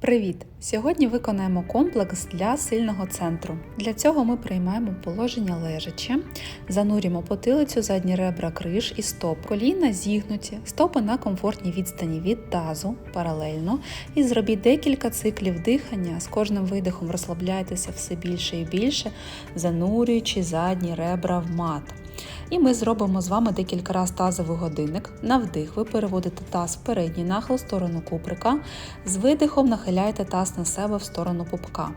Привіт! Сьогодні виконаємо комплекс для сильного центру. Для цього ми приймаємо положення лежаче, занурюємо потилицю, задні ребра криш і стоп. Коліна зігнуті, стопи на комфортній відстані від тазу паралельно. І зробіть декілька циклів дихання. З кожним видихом розслабляйтеся все більше і більше, занурюючи задні ребра в мат. І ми зробимо з вами декілька разів тазовий годинник. На вдих ви переводите таз в передній нахил в сторону куприка. З видихом нахиляєте таз на себе в сторону пупка.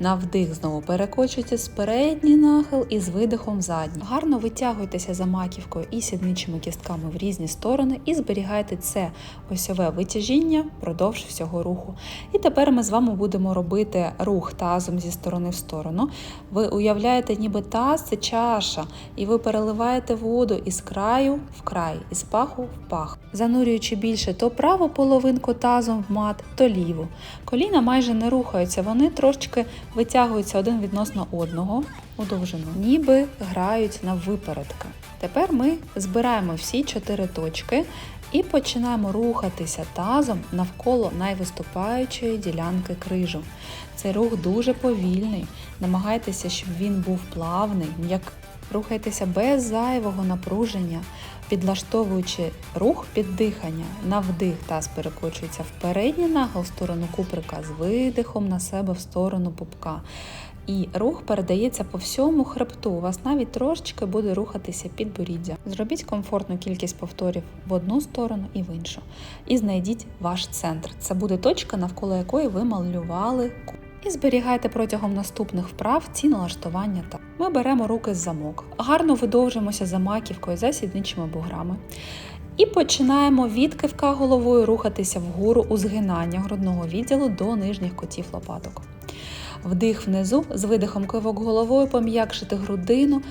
На вдих знову перекочуєте з передній нахил і з видихом задній. Гарно витягуйтеся за маківкою і сідничими кістками в різні сторони і зберігайте це осьове витяжіння впродовж всього руху. І тепер ми з вами будемо робити рух тазом зі сторони в сторону. Ви уявляєте, ніби таз це чаша, і ви переливаєте воду із краю в край, із паху в пах, занурюючи більше то праву половинку тазом в мат, то ліву. Коліна майже не рухаються, вони трошки витягуються один відносно одного у довжину, ніби грають на випередки. Тепер ми збираємо всі чотири точки і починаємо рухатися тазом навколо найвиступаючої ділянки крижу. Цей рух дуже повільний. Намагайтеся, щоб він був плавний, як Рухайтеся без зайвого напруження, підлаштовуючи рух під дихання. На вдих таз перекочується в передній нагл в сторону куприка з видихом на себе в сторону пупка. І рух передається по всьому хребту. У вас навіть трошечки буде рухатися підборіддя. Зробіть комфортну кількість повторів в одну сторону і в іншу. І знайдіть ваш центр. Це буде точка, навколо якої ви малювали і зберігайте протягом наступних вправ ці налаштування так. Ми беремо руки з замок, гарно видовжуємося за маківкою за сідничими буграми. І починаємо від кивка головою рухатися вгору у згинання грудного відділу до нижніх котів лопаток. Вдих внизу, з видихом кивок головою пом'якшити грудину.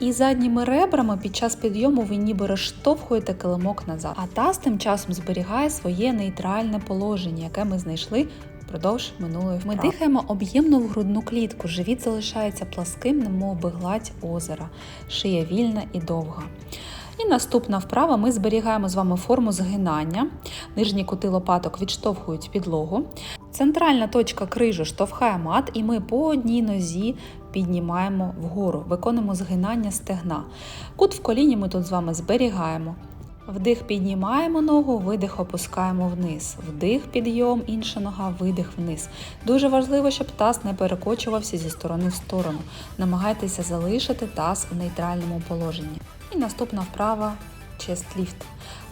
І задніми ребрами під час підйому ви ніби розштовхуєте килимок назад. А таз тим часом зберігає своє нейтральне положення, яке ми знайшли впродовж минулої вправи. Ми дихаємо об'ємно в грудну клітку, живіт залишається пласким, немов би гладь озера, шия вільна і довга. І наступна вправа ми зберігаємо з вами форму згинання. Нижні кути лопаток відштовхують підлогу. Центральна точка крижу штовхає мат, і ми по одній нозі піднімаємо вгору, виконуємо згинання стегна. Кут в коліні ми тут з вами зберігаємо. Вдих піднімаємо ногу, видих опускаємо вниз. Вдих, підйом, інша нога, видих вниз. Дуже важливо, щоб таз не перекочувався зі сторони в сторону. Намагайтеся залишити таз у нейтральному положенні. І наступна вправа lift.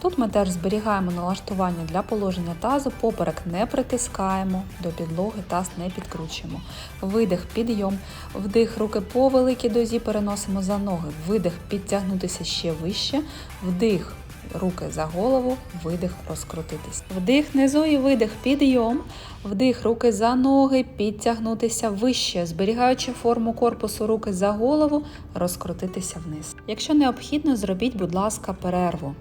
Тут ми теж зберігаємо налаштування для положення тазу, поперек не притискаємо до підлоги, таз не підкручуємо. Видих, підйом, вдих, руки по великій дозі переносимо за ноги, видих, підтягнутися ще вище, вдих руки за голову, видих, розкрутитись. Вдих низу і видих, підйом. Вдих, руки за ноги, підтягнутися вище, зберігаючи форму корпусу, руки за голову, розкрутитися вниз. Якщо необхідно, зробіть, будь ласка, перерву.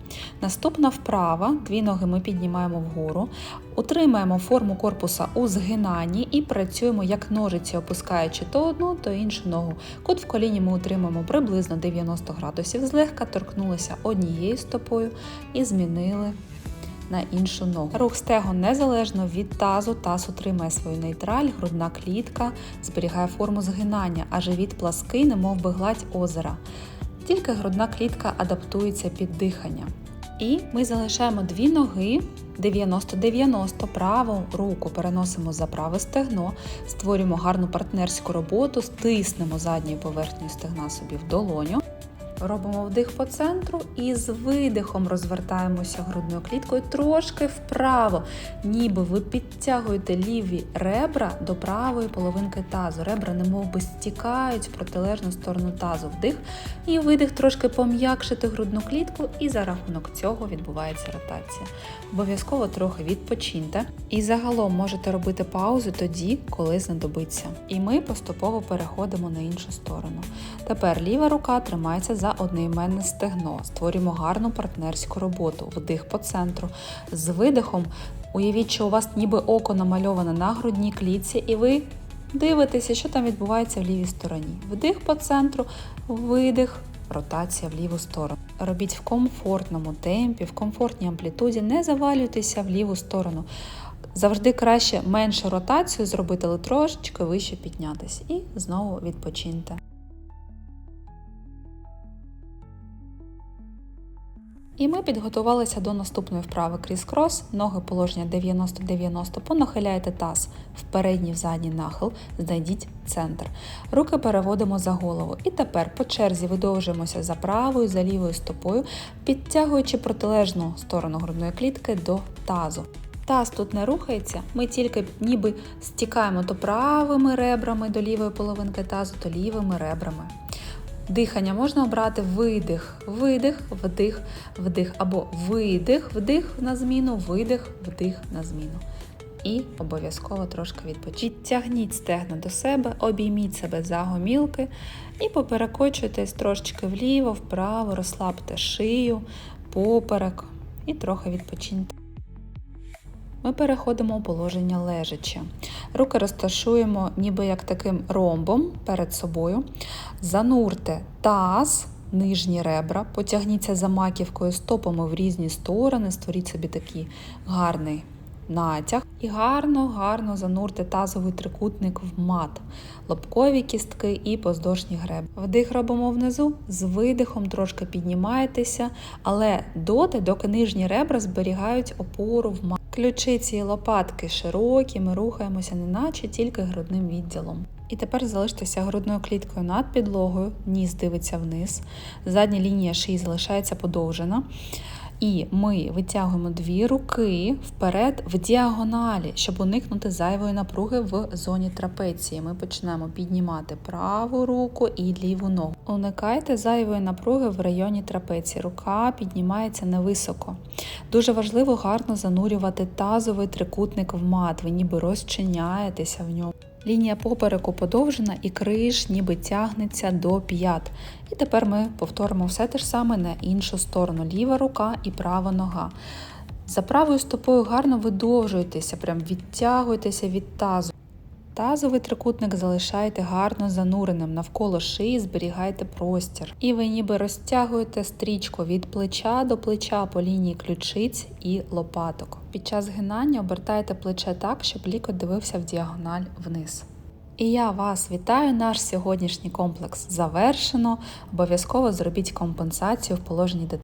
Наступна вправа, дві ноги ми піднімаємо вгору, утримаємо форму корпуса у згинанні і працюємо як ножиці, опускаючи то одну, то іншу ногу. Кут в коліні ми утримуємо приблизно 90 градусів, злегка торкнулися однією стопою і змінили на іншу ногу. Рух стегон незалежно від тазу, таз утримає свою нейтраль, грудна клітка зберігає форму згинання, а живіт плаский, немов би гладь озера. Тільки грудна клітка адаптується під дихання. І ми залишаємо дві ноги 90-90 праву руку переносимо за праве стегно, створюємо гарну партнерську роботу, стиснемо задньою поверхнею стегна собі в долоню. Робимо вдих по центру і з видихом розвертаємося грудною кліткою трошки вправо, ніби ви підтягуєте ліві ребра до правої половинки тазу. Ребра немов би стікають в протилежну сторону тазу. Вдих і видих трошки пом'якшити грудну клітку, і за рахунок цього відбувається ротація. Обов'язково трохи відпочиньте. І загалом можете робити паузу тоді, коли знадобиться. І ми поступово переходимо на іншу сторону. Тепер ліва рука тримається за одноіменне стегно. Створюємо гарну партнерську роботу, вдих по центру. З видихом уявіть, що у вас ніби око намальоване на грудній клітці, і ви дивитеся, що там відбувається в лівій стороні. Вдих по центру, видих. Ротація в ліву сторону. Робіть в комфортному темпі, в комфортній амплітуді, не завалюйтеся в ліву сторону. Завжди краще меншу ротацію зробити, але трошечки вище піднятись. І знову відпочиньте. І ми підготувалися до наступної вправи кріс-крос, ноги положення 90-90, понахиляйте таз в передній в задній нахил, знайдіть центр. Руки переводимо за голову. І тепер по черзі видовжуємося за правою, за лівою стопою, підтягуючи протилежну сторону грудної клітки до тазу. Таз тут не рухається, ми тільки ніби стікаємо то правими ребрами до лівої половинки тазу, то лівими ребрами. Дихання можна обрати видих, видих, вдих, вдих, або видих, вдих на зміну, видих, вдих на зміну. І обов'язково трошки відпочіть. Підтягніть стегна до себе, обійміть себе за гомілки і поперекочуйтесь трошечки вліво, вправо, розслабте шию, поперек і трохи відпочиньте. Ми переходимо у положення лежаче. Руки розташуємо ніби як таким ромбом перед собою. Занурте таз, нижні ребра, потягніться за маківкою стопами в різні сторони, створіть собі такий гарний натяг. І гарно, гарно занурте тазовий трикутник в мат, лобкові кістки і поздошні греби. Вдих робимо внизу, з видихом трошки піднімаєтеся, але доти, доки нижні ребра зберігають опору в мат. Ключиці і лопатки широкі, ми рухаємося, неначе тільки грудним відділом. І тепер залиштеся грудною кліткою над підлогою, ніс дивиться вниз, задня лінія шиї залишається подовжена. І ми витягуємо дві руки вперед в діагоналі, щоб уникнути зайвої напруги в зоні трапеції. Ми починаємо піднімати праву руку і ліву ногу. Уникайте зайвої напруги в районі трапеції. Рука піднімається невисоко. Дуже важливо гарно занурювати тазовий трикутник в мат. Ви ніби розчиняєтеся в ньому. Лінія попереку подовжена і криш ніби тягнеться до п'ят. І тепер ми повторимо все те ж саме на іншу сторону: ліва рука і права нога. За правою стопою гарно видовжуйтеся, прям відтягуйтеся від тазу. Тазовий трикутник залишайте гарно зануреним навколо шиї, зберігайте простір. І ви ніби розтягуєте стрічку від плеча до плеча по лінії ключиць і лопаток. Під час згинання обертайте плече так, щоб лікоть дивився в діагональ вниз. І я вас вітаю. Наш сьогоднішній комплекс завершено. Обов'язково зробіть компенсацію в положенні